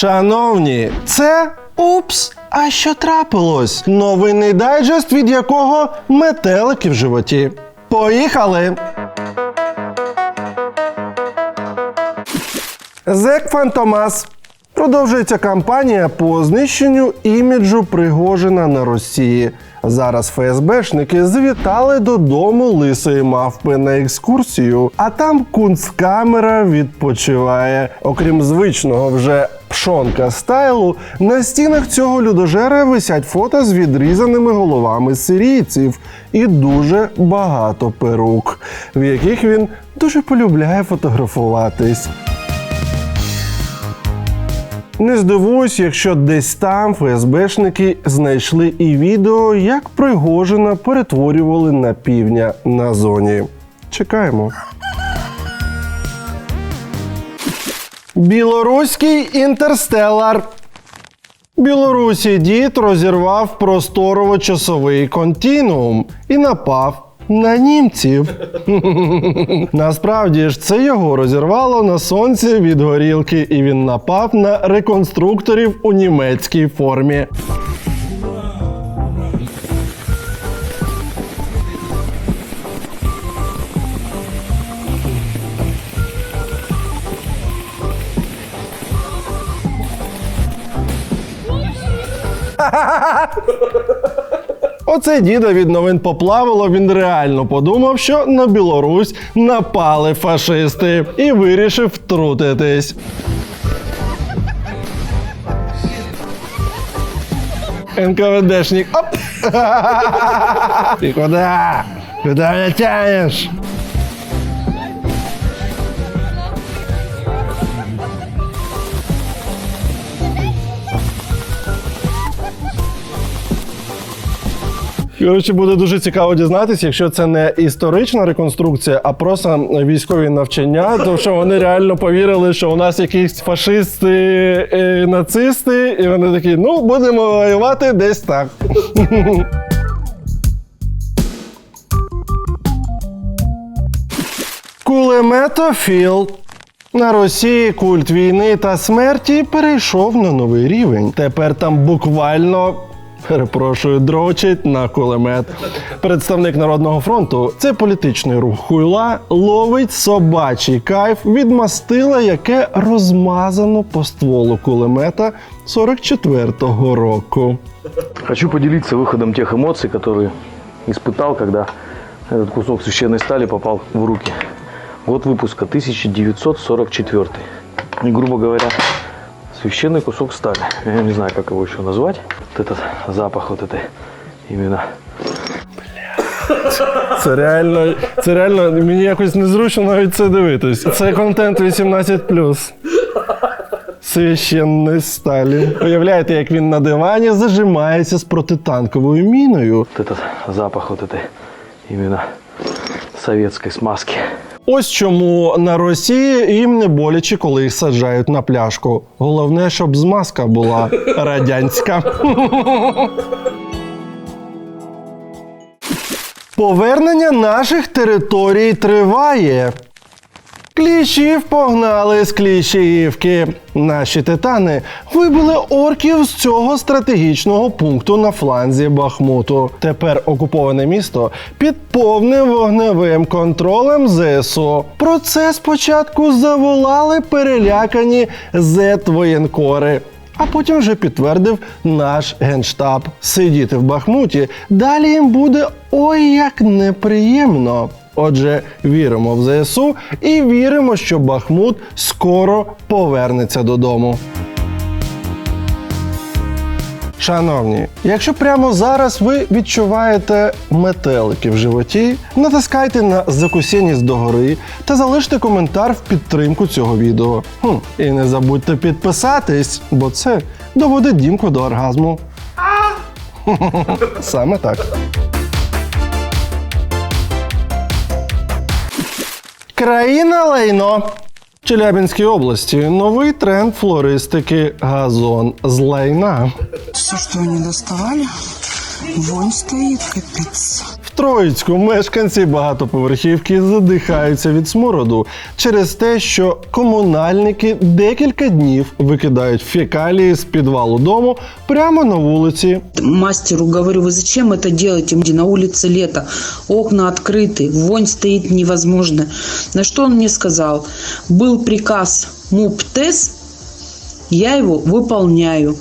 Шановні, це Упс, а що трапилось? Новинний дайджест, від якого метелики в животі. Поїхали! Зек Фантомас. Продовжується кампанія по знищенню іміджу Пригожина на Росії. Зараз ФСБшники завітали додому лисої мавпи на екскурсію, а там кунсткамера відпочиває. Окрім звичного вже пшонка стайлу, на стінах цього людожера висять фото з відрізаними головами сирійців і дуже багато перук, в яких він дуже полюбляє фотографуватись. Не здивуюсь, якщо десь там ФСБшники знайшли і відео, як Пригожина перетворювали на півня на зоні. Чекаємо. Білоруський інтерстелар. Білорусі дід розірвав просторово-часовий континуум і напав на німців. Насправді ж це його розірвало на сонці від горілки, і він напав на реконструкторів у німецькій формі. Оце діда від новин поплавило. Він реально подумав, що на Білорусь напали фашисти і вирішив втрутитись. НКВДшник. Оп! Ти куди? Куди мене Коротше, буде дуже цікаво дізнатися, якщо це не історична реконструкція, а просто військові навчання, то що вони реально повірили, що у нас якісь фашисти, е, нацисти, і вони такі, ну будемо воювати десь так. Кулеметофіл. На Росії культ війни та смерті перейшов на новий рівень. Тепер там буквально. Перепрошую, дрочить на кулемет. Представник Народного фронту це політичний рух хуйла, ловить собачий кайф від мастила, яке розмазано по стволу кулемета 44-го року. Хочу поделиться выходом тех эмоций, которые испытал, когда этот кусок священной стали попал в руки. Год выпуска 1944. И, грубо говоря, священный кусок стали. Я не знаю, как его еще назвать. Вот этот запах вот этой именно Це реально, це реально мені якось незручно навіть це дивитись. Це контент 18+. Священний Сталін. Уявляєте, як він на дивані зажимається з протитанковою міною. вот этот запах вот этой именно советской смазки. Ось чому на Росії їм не боляче, коли їх саджають на пляшку. Головне, щоб змазка була радянська. Повернення наших територій триває. Кліщів погнали з Кліщіївки. Наші титани вибили орків з цього стратегічного пункту на фланзі Бахмуту. Тепер окуповане місто під повним вогневим контролем ЗСУ. Про це спочатку заволали перелякані зет-воєнкори. А потім вже підтвердив наш генштаб. Сидіти в Бахмуті далі їм буде ой як неприємно. Отже, віримо в ЗСУ і віримо, що Бахмут скоро повернеться додому. Шановні, якщо прямо зараз ви відчуваєте метелики в животі, натискайте на закусеність догори та залиште коментар в підтримку цього відео. Хм, і не забудьте підписатись, бо це доводить дімку до оргазму. Саме так. Країна лайно. Челябинській області новий тренд флористики газон з лайна. Все, що вони доставали, вонь стоїть капец. В Троїцьку мешканці багатоповерхівки задихаються від смороду через те, що комунальники декілька днів викидають фекалії з підвалу дому прямо на вулиці. Мастеру говорю, вы зачем это делаете? Где На улице лето, окна открыты, вонь стоит невозможно. На что он мне сказал? Был приказ МУПТЭС, я его выполняю.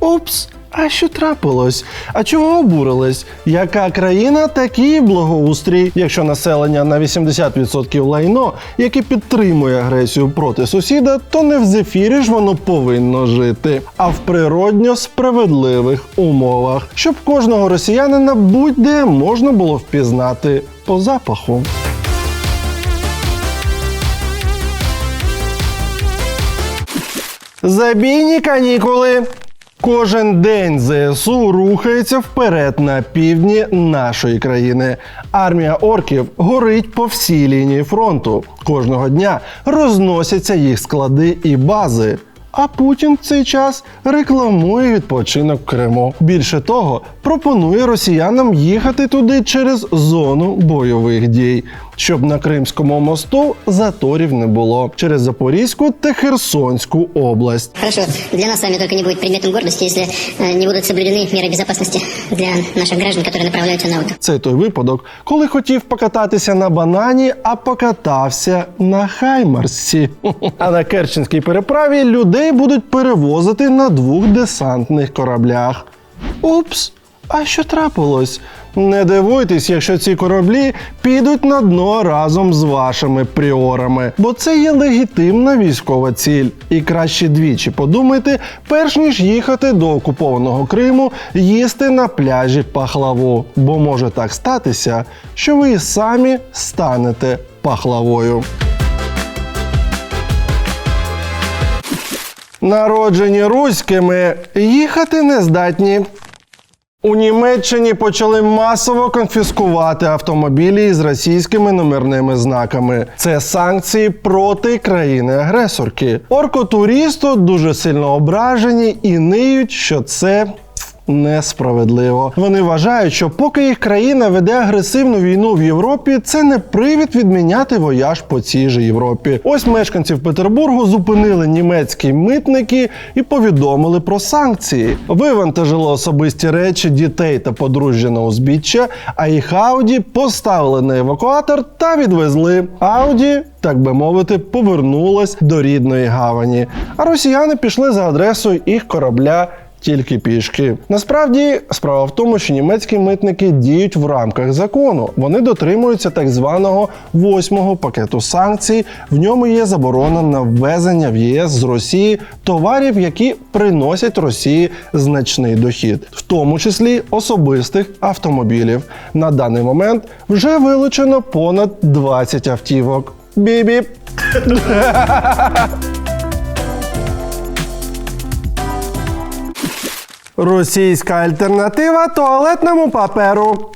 Упс, А що трапилось? А чого обурились? Яка країна, такий благоустрій. Якщо населення на 80% лайно, яке підтримує агресію проти сусіда, то не в зефірі ж воно повинно жити, а в природньо справедливих умовах, щоб кожного росіянина будь-де можна було впізнати по запаху. Забійні канікули. Кожен день ЗСУ рухається вперед на півдні нашої країни. Армія орків горить по всій лінії фронту. Кожного дня розносяться їх склади і бази. А Путін в цей час рекламує відпочинок Криму. Більше того, пропонує росіянам їхати туди через зону бойових дій, щоб на Кримському мосту заторів не було через Запорізьку та Херсонську область. Хорошо, для нас с вами только не будет предметом гордости, если э, не будут соблюдены меры безопасности для наших граждан, которые направляются на отдых. Це той випадок, коли хотів покататися на банані, а покатався на Хаймарсі. А на Керченській переправі людей будуть перевозити на двох десантних кораблях. Упс, а що трапилось? Не дивуйтесь, якщо ці кораблі підуть на дно разом з вашими пріорами, бо це є легітимна військова ціль. І краще двічі подумайте, перш ніж їхати до окупованого Криму, їсти на пляжі пахлаву, бо може так статися, що ви і самі станете пахлавою. Народжені руськими їхати не здатні. У Німеччині почали масово конфіскувати автомобілі із російськими номерними знаками. Це санкції проти країни-агресорки. Оркотуристи дуже сильно ображені і ниють, що це. Несправедливо. Вони вважають, що поки їх країна веде агресивну війну в Європі, це не привід відміняти вояж по цій же Європі. Ось мешканців Петербургу зупинили німецькі митники і повідомили про санкції. Вивантажили особисті речі дітей та подружжя на узбіччя, а їх Ауді поставили на евакуатор та відвезли. Ауді, так би мовити, повернулась до рідної гавані. А росіяни пішли за адресою їх корабля тільки пішки. Насправді справа в тому, що німецькі митники діють в рамках закону. Вони дотримуються так званого восьмого пакету санкцій. В ньому є заборона на ввезення в ЄС з Росії товарів, які приносять Росії значний дохід, в тому числі особистих автомобілів. На даний момент вже вилучено понад 20 автівок. Бібі. Російська альтернатива туалетному паперу.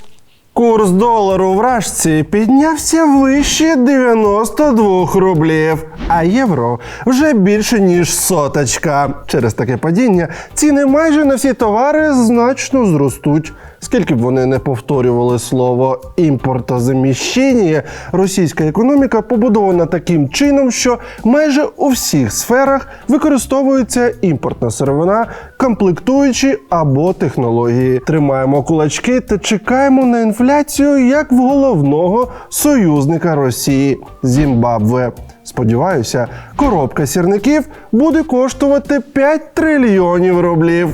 Курс долару в Рашці піднявся вище 92 рублів, а євро вже більше ніж соточка. Через таке падіння ціни майже на всі товари значно зростуть. Скільки б вони не повторювали слово імпортозаміщення, російська економіка побудована таким чином, що майже у всіх сферах використовується імпортна сировина, комплектуючі або технології. Тримаємо кулачки та чекаємо на інфляцію як в головного союзника Росії Зімбабве. Сподіваюся, коробка сірників буде коштувати 5 трильйонів рублів.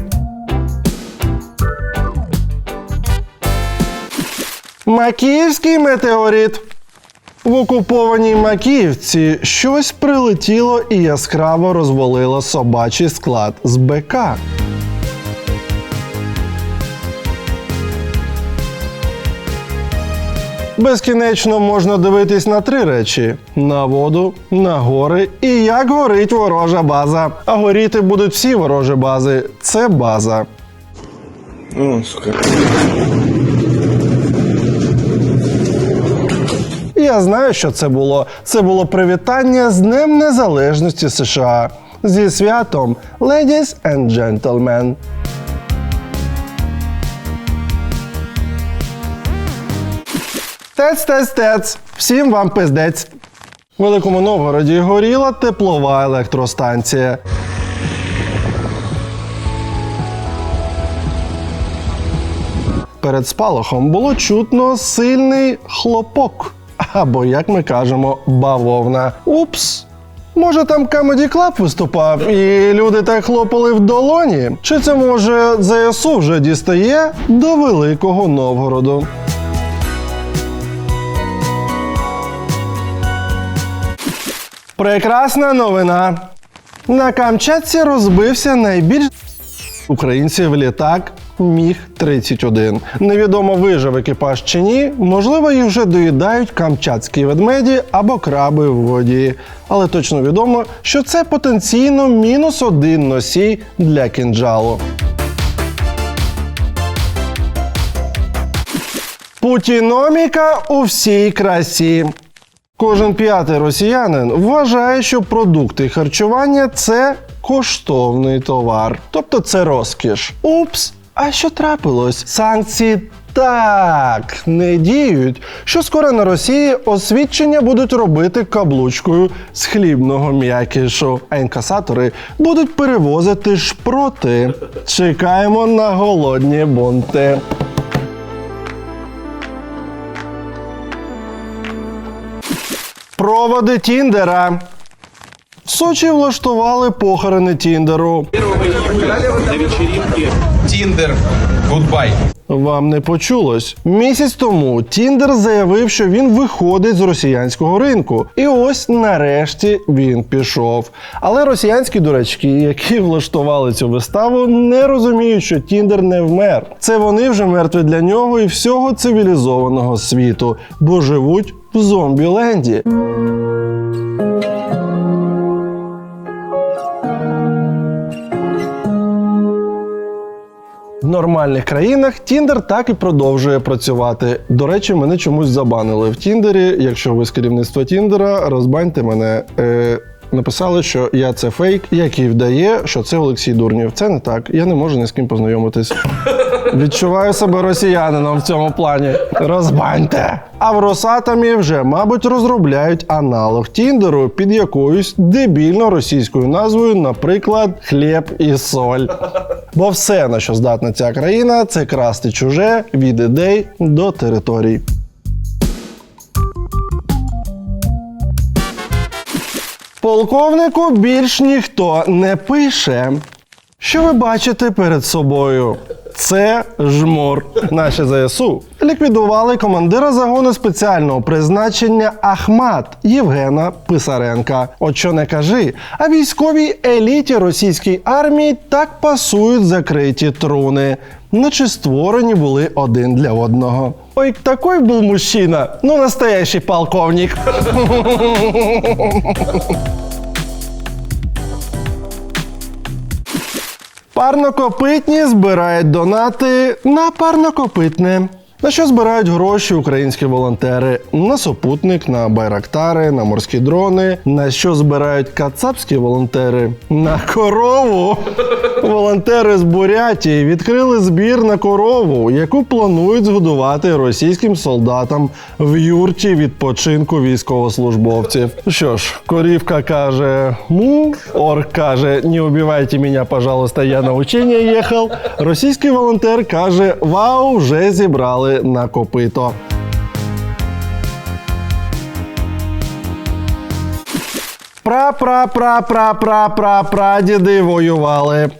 Макіївський метеорит. В окупованій Макіївці щось прилетіло і яскраво розвалило собачий склад з БК. Безкінечно можна дивитись на три речі: на воду, на гори і як горить ворожа база. А горіти будуть всі ворожі бази. Це база. Я знаю, що це було. Це було привітання з Днем Незалежності США. Зі святом, ladies and gentlemen. Тец, тец, тец. Всім вам пиздець. В Великому Новгороді горіла теплова електростанція. Перед спалахом було чутно сильний хлопок. Або, як ми кажемо, бавовна. Упс. Може там Comedy Club виступав і люди так хлопали в долоні? Чи це може ЗСУ вже дістає до Великого Новгороду? Прекрасна новина. На Камчатці розбився найбільш українців літак Міг-31. Невідомо вижив екіпаж чи ні. Можливо, їх вже доїдають камчатські ведмеді або краби в воді. Але точно відомо, що це потенційно мінус один носій для кінджалу. Путіноміка у всій красі. Кожен п'ятий росіянин вважає, що продукти харчування це коштовний товар, тобто це розкіш. Упс, а що трапилось? Санкції так не діють, що скоро на Росії освідчення будуть робити каблучкою з хлібного м'якішу, а інкасатори будуть перевозити шпроти. Чекаємо на голодні бунти. Проводи Тіндера. В Сочі влаштували похорони Тіндеру. Тиндер, гудбай. Вам не почулось. Місяць тому Тіндер заявив, що він виходить з росіянського ринку. І ось нарешті він пішов. Але росіянські дурачки, які влаштували цю виставу, не розуміють, що Тіндер не вмер. Це вони вже мертві для нього і всього цивілізованого світу, бо живуть в зомбіленді. Нормальних країнах Тіндер так і продовжує працювати. До речі, мене чомусь забанили в Тіндері. Якщо ви з керівництва Тіндера, розбаньте мене. Е, написали, що я це фейк, який вдає, що це Олексій Дурнів. Це не так. Я не можу ні з ким познайомитись. Відчуваю себе росіянином в цьому плані. Розбаньте. А в Росатомі вже, мабуть, розробляють аналог Тіндеру під якоюсь дебільно російською назвою, наприклад, хліб і соль. Бо все, на що здатна ця країна, це красти чуже від ідей до територій. Полковнику більш ніхто не пише. Що ви бачите перед собою? Це жмур. Наші ЗСУ ліквідували командира загону спеціального призначення Ахмат Євгена Писаренка. От що не кажи, а військовій еліті російської армії так пасують закриті труни, наче створені були один для одного. Ой, такой був мужчина, ну настоящий полковник. Парнокопитні збирають донати на парнокопитне. На що збирають гроші українські волонтери? На супутник, на байрактари, на морські дрони. На що збирають кацапські волонтери? На корову. Волонтери з Бурятії відкрили збір на корову, яку планують згодувати російським солдатам в юрті відпочинку військовослужбовців. Що ж, корівка каже му, орк каже: не убивайте мене, пожалуйста, я на учення їхав. Російський волонтер каже: Вау, вже зібрали на копито. Пра-пра-пра-пра-пра-пра-прадіди воювали.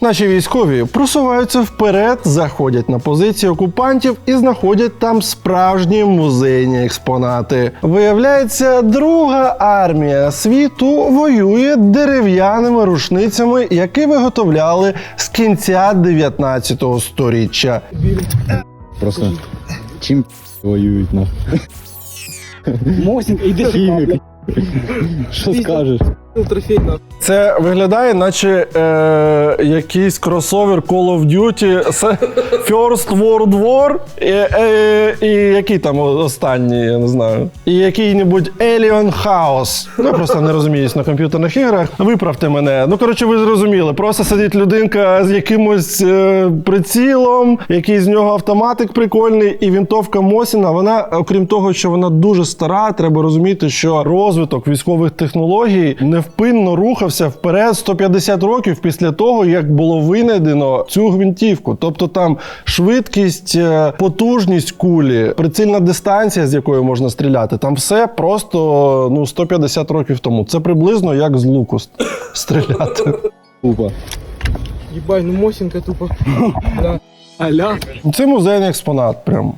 Наші військові просуваються вперед, заходять на позиції окупантів і знаходять там справжні музейні експонати. Виявляється, друга армія світу воює дерев'яними рушницями, які виготовляли з кінця 19 століття. Просто чим воюють на Мосінг, іди сюди. Що скажеш? Це виглядає, наче е, якийсь кросовер Call of Duty First World War і, е, і який там останній, я не знаю. І який-небудь Alien House. Я просто не розуміюсь на комп'ютерних іграх. Виправте мене. Ну, коротше, ви зрозуміли. Просто сидить людинка з якимось е, прицілом, який з нього автоматик прикольний, і вінтовка Мосіна. Вона, окрім того, що вона дуже стара, треба розуміти, що розвиток військових технологій невпинно рухався вперед 150 років після того, як було винайдено цю гвинтівку. Тобто там швидкість, е, потужність кулі, прицільна дистанція, з якої можна стріляти, там все просто ну 150 років тому. Це приблизно як з луку стріляти. Тупо. Ебать, ну Мосинка тупо. Аля. Це музейний експонат. Прям.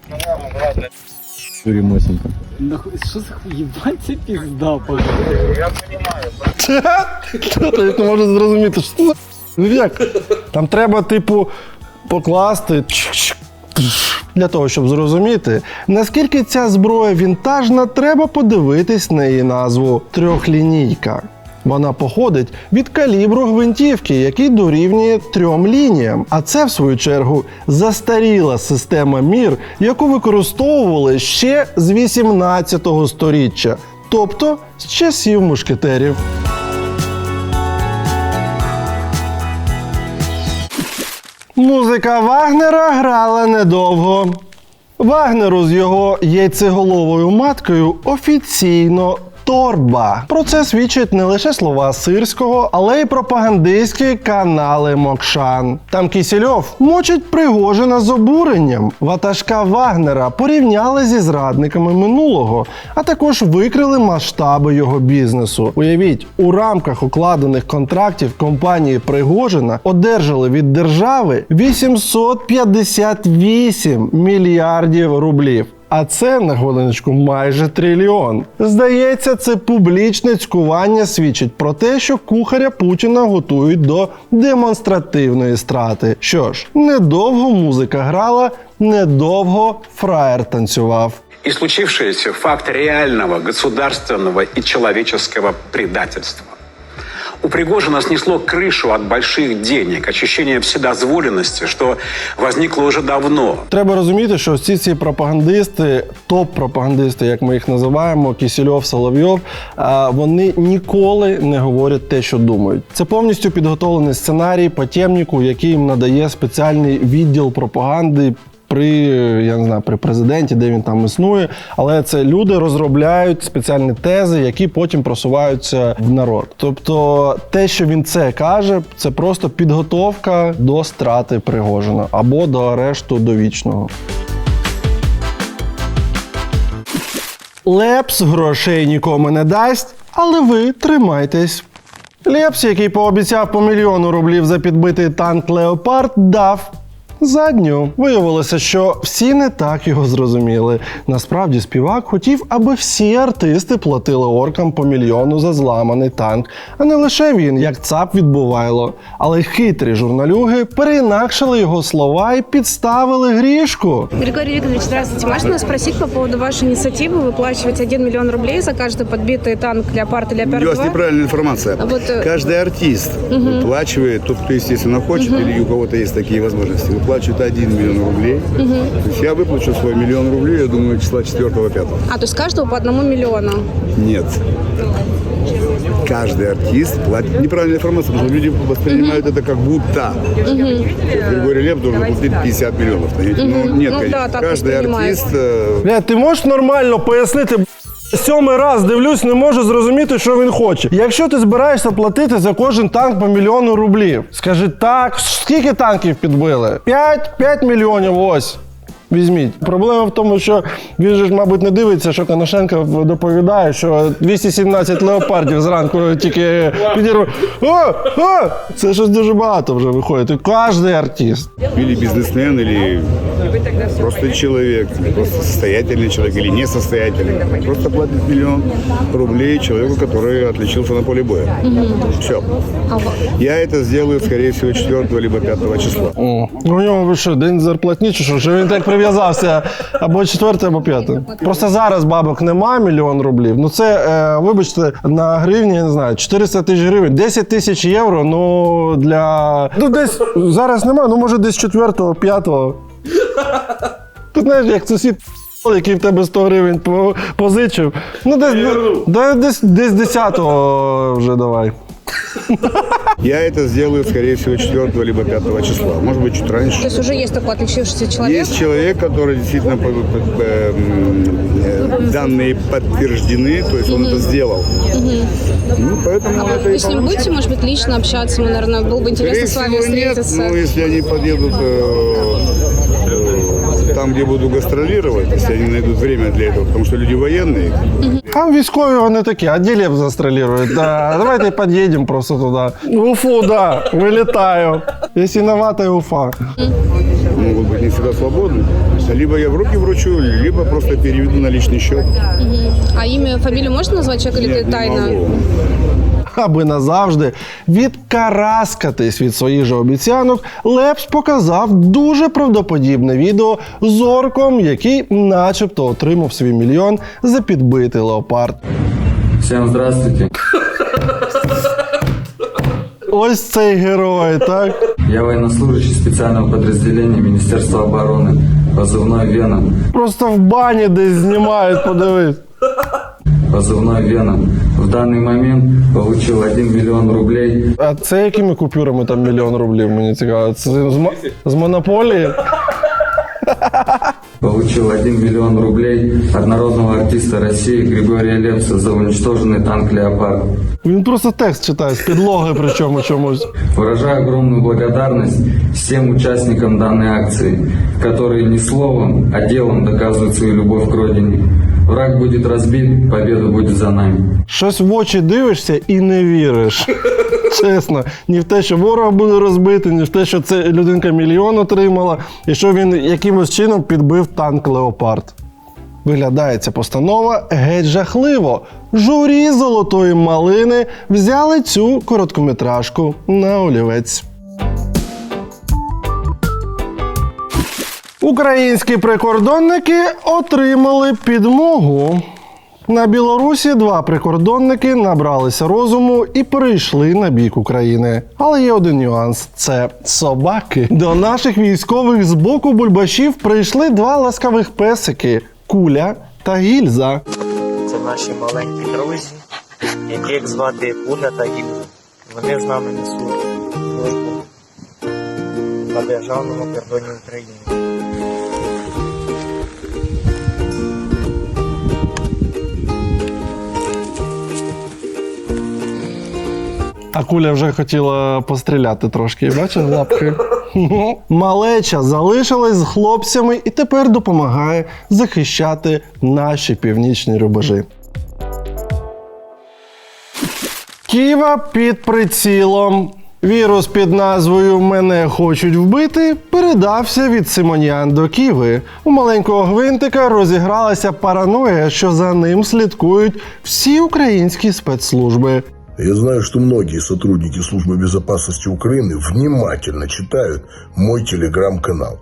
Юрий Нахуй, что за хуй? Ебать, це пизда, пожалуйста. Хто не можу зрозуміти, що це за Ну, як? Там треба, типу, покласти для того, щоб зрозуміти, наскільки ця зброя вінтажна, треба подивитись на її назву трьохлінійка. Вона походить від калібру гвинтівки, який дорівнює трьом лініям. А це, в свою чергу, застаріла система мір, яку використовували ще з 18 сторіччя, тобто з часів мушкетерів. Музика Вагнера грала недовго. Вагнеру з його яйцеголовою маткою офіційно торба. Про це свідчать не лише слова сирського, але й пропагандистські канали Мокшан. Там Кісільов мочить Пригожина з обуренням. Ватажка Вагнера порівняли зі зрадниками минулого, а також викрили масштаби його бізнесу. Уявіть, у рамках укладених контрактів компанії Пригожина одержали від держави 858 мільярдів рублів. А це на хвилиночку майже трильйон. Здається, це публічне цькування свідчить про те, що кухаря Путіна готують до демонстративної страти. Що ж, недовго музика грала, недовго фраєр танцював. И случившееся – факт реального государственного и человеческого предательства. У Пригожина снесло крышу от больших денег, ощущение вседозволенности, что возникло уже давно. Треба розуміти, що всі ці пропагандисти, топ-пропагандисти, як ми їх називаємо, Кісільов, Соловйов, вони ніколи не говорять те, що думають. Це повністю підготовлений сценарій по темніку, який їм надає спеціальний відділ пропаганди. При я не знаю, при президенті, де він там існує, але це люди розробляють спеціальні тези, які потім просуваються в народ. Тобто, те, що він це каже, це просто підготовка до страти Пригожина або до арешту довічного. Лепс грошей нікому не дасть, але ви тримайтесь. Лепс, який пообіцяв по мільйону рублів за підбитий танк Леопард, дав задню. Виявилося, що всі не так його зрозуміли. Насправді співак хотів, аби всі артисти платили оркам по мільйону за зламаний танк, а не лише він, як цап відбувайло. Але хитрі журналюги переінакшили його слова і підставили грішку. Григорий Викторович, здравствуйте. Можно спросить по поводу вашей инициативы выплачивать 1 миллион рублей за каждый подбитый танк Леопард и У Леопард вас 2? неправильная информация. А вот, э, Каждый артист выплачивает, тот, кто, естественно, хочет, или у кого-то есть такие возможности, Выплачивает 1 миллион рублей. То есть я выплачу свой миллион рублей, я думаю, числа 4-5. А, то есть каждого по одному миллиону. Нет. Каждый артист платит. Неправильная информация, потому что люди воспринимают это как будто. Григорий Лев должен платить 50 миллионов. понимаете? Ну, нет, Ну конечно. да, Каждый артист э, Бля, ти можеш нормально пояснити? Сьомий раз дивлюсь, не можу зрозуміти, що він хоче. Якщо ти збираєшся платити за кожен танк по мільйону рублів, скажи так, скільки танків підбили? П'ять? П'ять мільйонів ось. Візьміть. Проблема в тому, що він же ж, мабуть, не дивиться, що Коношенко доповідає, що 217 леопардів зранку тільки підірвав. О! О! Це щось дуже багато вже виходить. І Кожен артист. или бизнесмен, или просто человек, или просто состоятельный человек, или несостоятельный. Просто платит миллион рублей человеку, который отличился на поле боя. Все. Я это сделаю, скорее всего, 4 либо 5 числа. О, у нього ви що, день зарплатні чи що? Що він так привик Прив'язався або четверте, або п'яте. Просто зараз бабок нема, мільйон рублів. Ну це, е, вибачте, на гривні, я не знаю, 400 тисяч гривень, 10 тисяч євро. Ну для. Ну десь зараз нема, ну може десь четвертого, п'ятого. Ти знаєш, як сусід, який в тебе 100 гривень позичив. Ну, десь, десь, десь 10-го вже давай. Я это сделаю, скорее всего, 4 либо 5 числа. Может быть, чуть То раньше. есть уже есть такой отличившийся человек? Есть человек, который действительно по- по- по- м, э, данные подтверждены, то есть он это сделал. Ну, поэтому это и Вы с ним получится. будете, может быть, лично общаться? Мы, наверное, было бы интересно Скорее с вами всего, нет, встретиться. но если они подъедут э, э, там, где буду гастролировать, если они найдут время для этого, потому что люди военные, Там військові вони такі, а ділєв застрелюють. Да, давайте під'їдемо просто туди. В Уфу, да, вилітаю. Якщо новата Уфа. могут быть не всегда свободны. Либо я в руки вручу, либо просто переведу на личный счет. А имя, фамилию можно назвать человека или Нет, это не тайна? могу. Аби назавжди відкараскатись від своїх же обіцянок, Лепс показав дуже правдоподібне відео з орком, який начебто отримав свій мільйон за підбитий леопард. Всем здравствуйте. Ось цей герой, так? Я военнослужащий специального подразделения Министерства обороны, позывной Вена. Просто в бані десь знімають, подивись Позывной Вена. В данный момент получил 1 миллион рублей А це якими купюрами там мільйон рублів? Мені цікаво. Це з, мо- з монополії? Получил 1 миллион рублей от народного артиста России Григория Лепса за уничтоженный танк «Леопард». Він просто текст читає з підлоги, причому чомусь. Выражаю огромную благодарность всем участникам данной акции, которые не словом, а делом доказывают свою любовь к родине. Враг будет разбит, победа будет за нами. Щось в очі дивишся і не віриш. Чесно, ні в те, що ворог буде розбитий, ні в те, що це людинка мільйон отримала, і що він якимось чином підбив танк Леопард. Виглядає ця постанова геть жахливо. Журі золотої малини взяли цю короткометражку на олівець. Українські прикордонники отримали підмогу. На Білорусі два прикордонники набралися розуму і перейшли на бік України. Але є один нюанс: це собаки. До наших військових з боку бульбашів прийшли два ласкавих песики куля та гільза. Це наші маленькі друзі, яких звати Куля та Гілля. Вони з нами несуть службу на державному кордоні України. А куля вже хотіла постріляти трошки. Бачив лапки? Малеча залишилась з хлопцями і тепер допомагає захищати наші північні рубежі. Ківа під прицілом. Вірус під назвою Мене хочуть вбити передався від Симонян до Ківи. У маленького гвинтика розігралася параноя, що за ним слідкують всі українські спецслужби. Я знаю, что многие сотрудники Службы безопасности Украины внимательно читают мой телеграм-канал.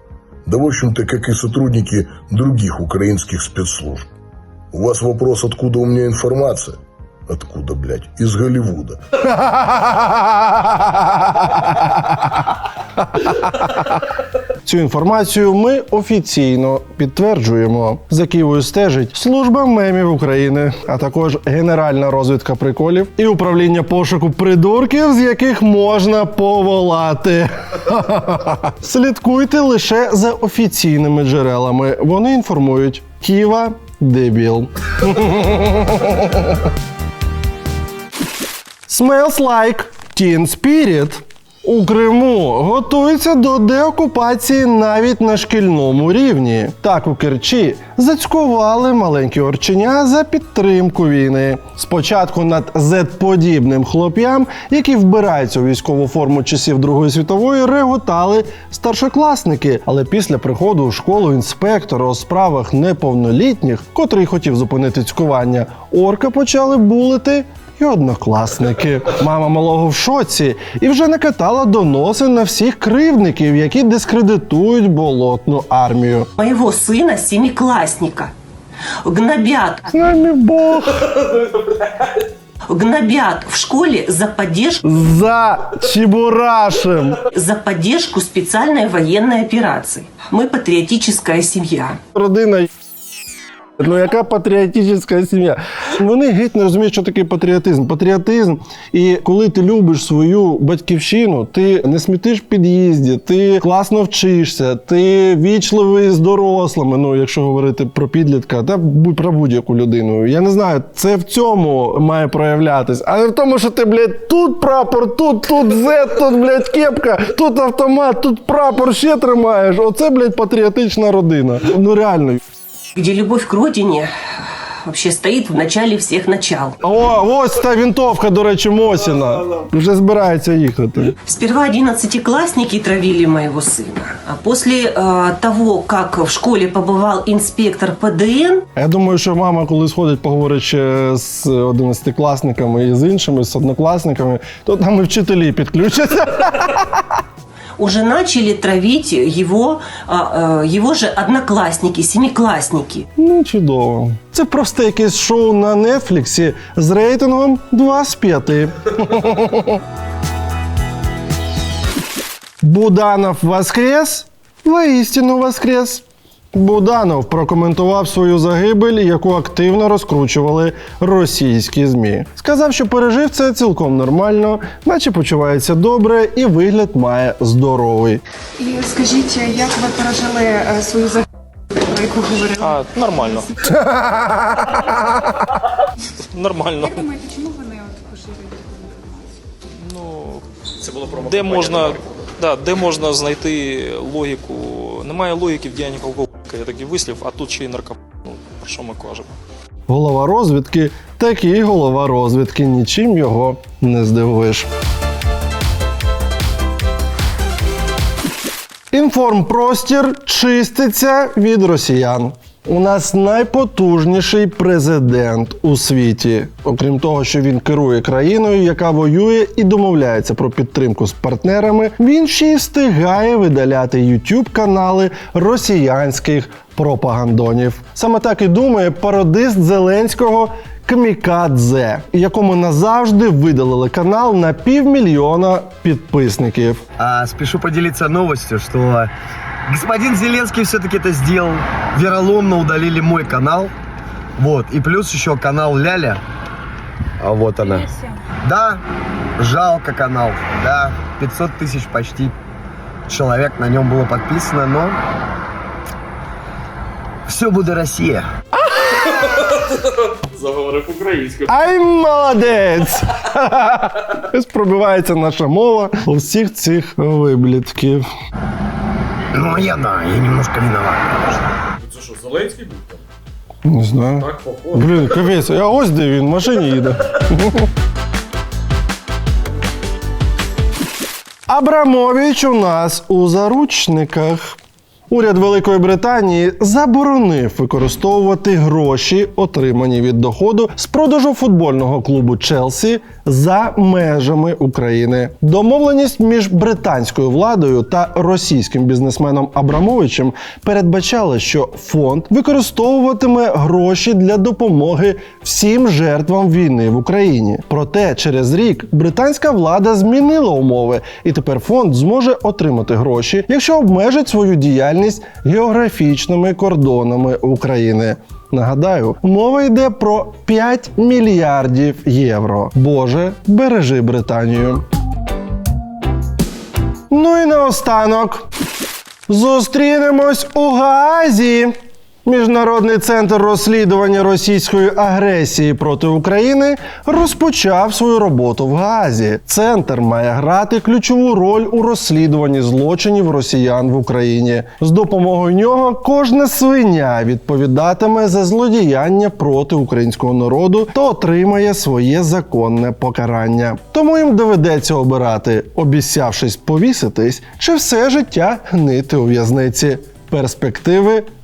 Да, в общем-то, как и сотрудники других украинских спецслужб. У вас вопрос, откуда у меня информация? Откуда, блядь? Из Голливуда. Цю інформацію ми офіційно підтверджуємо. За Києвою стежить служба мемів України, а також генеральна розвідка приколів і управління пошуку придурків, з яких можна поволати. Слідкуйте лише за офіційними джерелами. Вони інформують Ківа дебіл. Smells like Teen Spirit. У Криму готуються до деокупації навіть на шкільному рівні. Так у Керчі зацькували маленькі орченя за підтримку війни. Спочатку над зет-подібним хлоп'ям, які вбираються у військову форму часів Другої світової, реготали старшокласники. Але після приходу у школу інспектора у справах неповнолітніх, котрий хотів зупинити цькування, орка почали булити і однокласники. Мама малого в шоці і вже накатала доноси на всіх кривдників, які дискредитують болотну армію. Моего сына, семиклассника, гнобят. С нами Бог. Гнобят в школе за поддержку, За Чебурашем. за поддержку специальной военной операции. Мы патриотическая семья. Родина. Ну, яка патріотична сім'я? Вони геть не розуміють, що таке патріотизм. Патріотизм, і коли ти любиш свою батьківщину, ти не смітиш в під'їзді, ти класно вчишся, ти вічливий з дорослими. Ну, якщо говорити про підлітка, та про будь-яку людину. Я не знаю, це в цьому має проявлятись, а не в тому, що ти, блядь, тут прапор, тут, тут Z, тут, блядь, кепка, тут автомат, тут прапор ще тримаєш. Оце, блядь, патріотична родина. Ну реально Где любовь к родине вообще стоит в начале всех начал. О, ось та вінтовка, до речі, Мосіна. Вже збирається їхати. Сперва одиннадцатиклассники травили моего сына, а после э, того, как в школе побывал инспектор ПДН, Я думаю, що мама, коли сходить, поговорить ще з одинадцятикласниками і з іншими, з однокласниками, то там і вчителі підключаться. уже начали травить его, э, его же однокласники, семикласники. Ну, чудово. Це просто якесь шоу на Нетфліксі з рейтингом 2 з 5. Буданов воскрес? Воістину воскрес. Буданов прокоментував свою загибель, яку активно розкручували російські ЗМІ. Сказав, що пережив це цілком нормально, наче почувається добре і вигляд має здоровий. І скажіть, як ви пережили е, свою загибель, про яку говорили? А, нормально. Нормально. думаєте, чому вони от поширюють? Це було де можна, да, де можна знайти логіку. Немає логіки в діяннях алкоголіка. Я такий вислів, а тут ще й наркоп. Ну, про що ми кажемо? Голова розвідки так і голова розвідки, нічим його не здивуєш. Інформпростір чиститься від росіян. У нас найпотужніший президент у світі. Окрім того, що він керує країною, яка воює і домовляється про підтримку з партнерами, він ще й встигає видаляти youtube канали росіянських пропагандонів. Саме так і думає пародист Зеленського Камікадзе, якому назавжди видалили канал на півмільйона підписників. А, спешу поделиться новостью, что господин Зеленский все-таки это сделал. Вероломно удалили мой канал. Вот. И плюс еще канал Ляля. А вот она. Да, жалко канал. Да, 500 тысяч почти человек на нем было подписано, но все буде Россия. Заговорив українською. Ай, молодець! Ось пробивається наша мова у всіх цих виблітків. Ну, я да, я немножко виноват, конечно. Це що, Зеленський був там? Не знаю. Так, похоже. Блін, капець, а ось де він в машині їде. Абрамович у нас у заручниках. Уряд Великої Британії заборонив використовувати гроші, отримані від доходу з продажу футбольного клубу Челсі за межами України. Домовленість між британською владою та російським бізнесменом Абрамовичем передбачала, що фонд використовуватиме гроші для допомоги всім жертвам війни в Україні. Проте через рік британська влада змінила умови, і тепер фонд зможе отримати гроші, якщо обмежить свою діяльність географічними кордонами України. Нагадаю, мова йде про 5 мільярдів євро. Боже, бережи Британію. Ну і наостанок. Зустрінемось у Гаазі. Міжнародний центр розслідування російської агресії проти України розпочав свою роботу в Гаазі. Центр має грати ключову роль у розслідуванні злочинів росіян в Україні. З допомогою нього кожна свиня відповідатиме за злодіяння проти українського народу та отримає своє законне покарання. Тому їм доведеться обирати, обіцявшись повіситись, чи все життя гнити у в'язниці. Перспективи